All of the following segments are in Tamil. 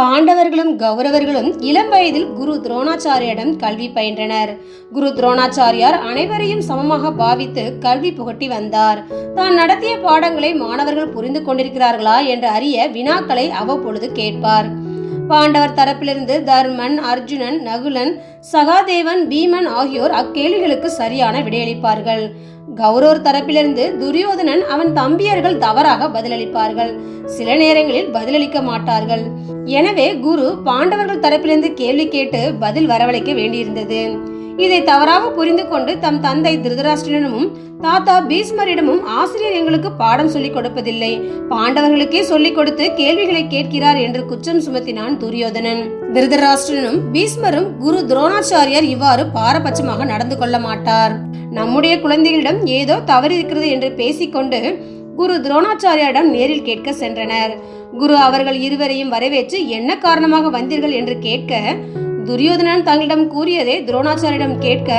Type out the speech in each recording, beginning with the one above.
பாண்டவர்களும் கௌரவர்களும் இளம் வயதில் குரு துரோணாச்சாரியிடம் கல்வி பயின்றனர். குரு துரோணாச்சாரியார் அனைவரையும் சமமாக பாவித்து கல்வி புகட்டி வந்தார். தான் நடத்திய பாடங்களை மாணவர்கள் புரிந்து கொண்டிருக்கிறார்களா என்று அறிய வினாக்களை அவ்வப்பொழுது கேட்பார். பாண்டவர் தரப்பிலிருந்து தர்மன் அர்ஜுனன் நகுலன் சகாதேவன் பீமன் ஆகியோர் அக்கேள்விகளுக்கு சரியான விடையளிப்பார்கள். கௌரவர் தரப்பிலிருந்து துரியோதனன் அவன் தம்பியர்கள் தவறாக பதிலளிப்பார்கள். சில நேரங்களில் பதிலளிக்க மாட்டார்கள். எனவே குரு பாண்டவர்கள் தரப்பிலிருந்து கேள்வி கேட்டு பதில் வரவழைக்க வேண்டியிருந்தது. இதை தவறாக புரிந்து கொண்டு தம் தந்தை திருதராஷ்டிரனும் தாத்தா பீஸ்மரிடமும் ஆசிரியர் எங்களுக்கு பாடம் சொல்லிக் கொடுப்பதில்லை. பாண்டவர்களுக்கே சொல்லிக் கொடுத்து கேள்விகளை கேட்கிறார் என்று குற்றம் சுமத்தினான் துரியோதனன். திருதராஷ்டிரனும் பீஸ்மரும் குரு துரோணாச்சாரியார் இவ்வாறு பாரபட்சமாக நடந்து கொள்ள மாட்டார். நம்முடைய குழந்தைகளிடம் ஏதோ தவறு இருக்கிறது என்று பேசிக்கொண்டு குரு துரோணாச்சாரியாரிடம் நேரில் கேட்க சென்றனர். குரு அவர்கள் இருவரையும் வரவேற்று என்ன காரணமாக வந்தீர்கள் என்று கேட்க துரியோதனன் தங்களிடம் கூறியதை துரோணாச்சாரியிடம் கேட்க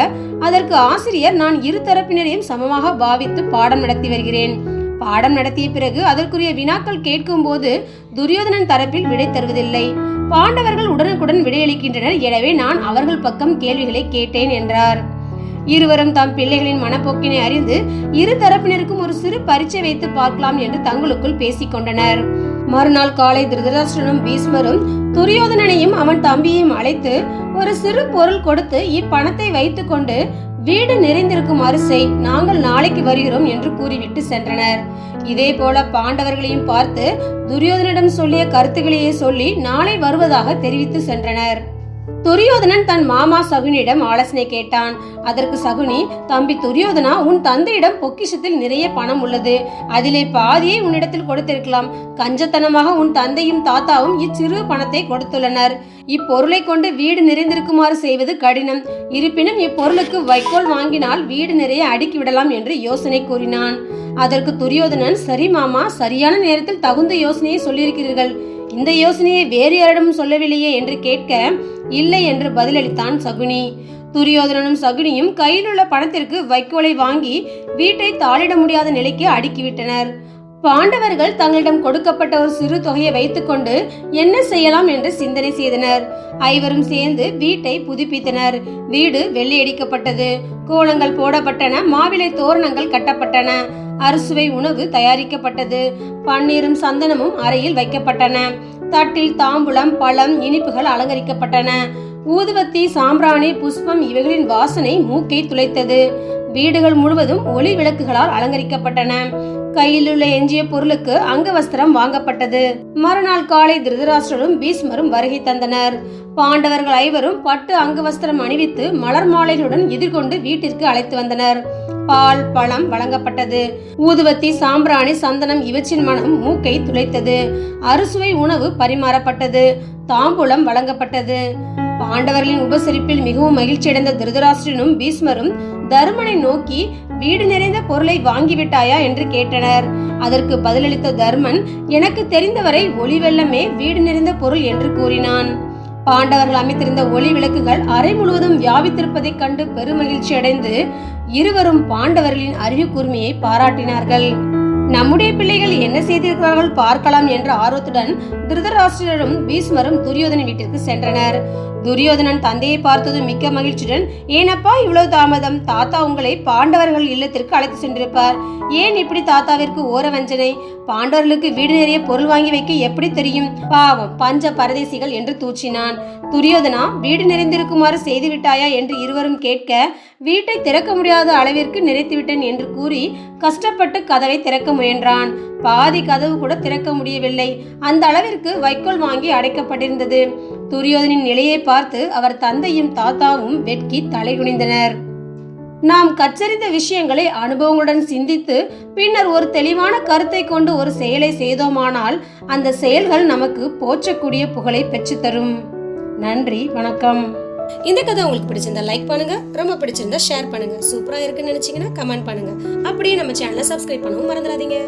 அதற்கு ஆசிரியர் நான் இரு தரப்பினரையும் சமமாக பாவித்து பாடம் நடத்தி வருகிறேன். பாடம் நடத்திய பிறகு அதற்குரிய வினாக்கள் கேட்கும் போது துரியோதனன் தரப்பில் விடை தருவதில்லை. பாண்டவர்கள் உடனுக்குடன் விடையளிக்கின்றனர். எனவே நான் அவர்கள் பக்கம் கேள்விகளை கேட்டேன் என்றார். இருவரும் தம் பிள்ளைகளின் மனப்போக்கினை அறிந்து இரு தரப்பினருக்கும் ஒரு சிறு பரீட்சை வைத்து பார்க்கலாம் என்று தங்களுக்குள் பேசிக்கொண்டனர் மறுநாள் காலை திருதராஷ்டிரனும் பீஷ்மரும் துரியோதனனையும் அவன் தம்பியையும் அழைத்து ஒரு சிறு பொருள் கொடுத்து இப்பணத்தை வைத்துக்கொண்டு வீடு நிறைந்திருக்குமாறு செய் நாங்கள் நாளைக்கு வருகிறோம் என்று கூறிவிட்டு சென்றனர். இதே போல பாண்டவர்களையும் பார்த்து துரியோதனிடம் சொல்லிய கருத்துக்களையே சொல்லி நாளை வருவதாக தெரிவித்து சென்றனர். துரியோதனன் தன் மாமா சகுனிடம் ஆலோசனை கேட்டான். அதற்கு சகுனி தம்பி துரியோதனா உன் தந்தையிடம் பொக்கிஷத்தில் நிறைய பணம் உள்ளது. அதிலே பாதியை உன்னிடத்தில் கொடுத்திருக்கலாம். கஞ்சத்தனமாக உன் தந்தையும் தாத்தாவும் இச்சிறு பணத்தை கொடுத்துள்ளனர். இப்பொருளை கொண்டு வீடு நிறைந்திருக்குமாறு செய்வது கடினம். இருப்பினும் இப்பொருளுக்கு வைக்கோல் வாங்கினால் வீடு நிறைய அடுக்கி விடலாம் என்று யோசனை கூறினான். அதற்கு துரியோதனன் சரி மாமா சரியான நேரத்தில் தகுந்த யோசனையை சொல்லியிருக்கிறீர்கள். இந்த யோசனையை வேறு யாரிடமும் சொல்லவில்லையே என்று கேட்க இல்லை என்று பதிலளித்தான் சகுனி. துரியோதனனும் சகுனியும் கையில் உள்ள பணத்திற்கு வைக்கோலை வாங்கி வீட்டை தாளிட முடியாத நிலைக்கு அடுக்கிவிட்டனர். பாண்டவர்கள் தங்களிடம் கொடுக்கப்பட்ட ஒரு சிறு தொகையை வைத்துக்கொண்டு என்ன செய்யலாம் என்று சிந்தனை செய்தனர். ஐவரும் சேர்ந்து வீட்டை புதுப்பித்தனர். வீடு வெள்ளையடிக்கப்பட்டது. கோலங்கள் போடப்பட்டன. மாவிலை தோரணங்கள் கட்டப்பட்டன. அறுசுவை உணவு தயாரிக்கப்பட்டது. பன்னீரும் சந்தனமும் அறையில் வைக்கப்பட்டன. தட்டில் தாம்பூலம் பழம் இனிப்புகள் அலங்கரிக்கப்பட்டன. ஊதுவத்தி சாம்பிராணி புஷ்பம் இவைகளின் வாசனை மூக்கை துளைத்தது. வீடுகள் முழுவதும் ஒளி விளக்குகளால் அலங்கரிக்கப்பட்டன. கையில் உள்ள எஞ்சிய பொருளுக்கு அங்கவஸ்திரம் வாங்கப்பட்டது. மறுநாள் காலை திருதராஷ்டரும் பீஸ்மரும் வருகை தந்தனர். பாண்டவர்கள் ஐவரும் பட்டு அங்கவஸ்திரம் அணிவித்து மலர் மாலைகளுடன் எதிர்கொண்டு வீட்டிற்கு அழைத்து வந்தனர். பால் பழம் வழங்கப்பட்டது. ஊதுவத்தி சாம்பிராணி சந்தனம் இவற்றின் மனம் மூக்கை துளைத்தது. அறுசுவை உணவு பரிமாறப்பட்டது. தாம்பூலம் வழங்கப்பட்டது. பாண்டவர்களின் உபசரிப்பில் மிகவும் மகிழ்ச்சியடைந்த திருதராஷ்டிரனும் பீஸ்மரும் தருமனை நோக்கி வீடு நிறைந்த பொருளை வாங்கிவிட்டாயா? என்று கேட்டனர். அதற்கு பதிலளித்த தர்மன் எனக்கு தெரிந்தவரை ஒளிவெல்லமே வீடு நிறைந்த பொருள் என்று கூறினான். பாண்டவர்கள் அமைத்திருந்த ஒளி விளக்குகள் அறை முழுவதும் வியாபித்திருப்பதைக் கண்டு பெருமகிழ்ச்சி அடைந்து இருவரும் பாண்டவர்களின் அறிவு கூர்மையை பாராட்டினார்கள். நம்முடைய பிள்ளைகள் என்ன செய்திருக்கிறார்கள் பார்க்கலாம் என்ற ஆர்வத்துடன் திருதராஷ்டிரரும் பீஷ்மரும் துரியோதன வீட்டிற்கு சென்றனர். துரியோதனன் தந்தையை பார்த்ததும் மிக்க மகிழ்ச்சியுடன் ஏனப்பா இவ்வளவு தாமதம்? தாத்தா உங்களை பாண்டவர்கள் இல்லத்திற்கு அழைத்து சென்றிருப்பார். ஏன் இப்படி தாத்தாவிற்கு ஓர வஞ்சனை? பாண்டவர்களுக்கு வீடு நிறைய பொருள் வாங்கி வைக்க எப்படி தெரியும்? பாவம் பஞ்ச பரதேசிகள் என்று தூச்சினான் துரியோதனா வீடு நிறைந்திருக்குமாறு செய்து விட்டாயா என்று இருவரும் கேட்க வீட்டை திறக்க முடியாத அளவிற்கு நிறைத்துவிட்டேன் என்று கூறி கஷ்டப்பட்டு கதவை திறக்க முயன்றான். பாதி கதவு கூட திறக்க முடியவில்லை. அந்த அளவிற்கு வைக்கோல் வாங்கி அடைக்கப்பட்டிருந்தது. துரியோதனின் நிலையை பார்த்து அவர் தந்தையும் தாத்தாவும் வெட்கி தலைகுனிந்தனர் நாம் கற்றறிந்த விஷயங்களை அனுபவங்களுடன் சிந்தித்து பின்னர் ஒரு தெளிவான கருத்தை கொண்டு ஒரு செயலை செய்தோமானால் அந்த செயல்கள் நமக்கு போற்றக்கூடிய புகழை பெற்றுத்தரும். நன்றி வணக்கம். இந்த கதை உங்களுக்கு பிடிச்சிருந்தா லைக் பண்ணுங்க ரொம்ப பிடிச்சிருந்தா ஷேர் பண்ணுங்க. சூப்பரா இருக்குன்னு நினைச்சீங்கன்னா கமெண்ட் பண்ணுங்க. அப்படியே நம்ம சேனலை சப்ஸ்கிரைப் பண்ணவும் மறந்துடாதீங்க.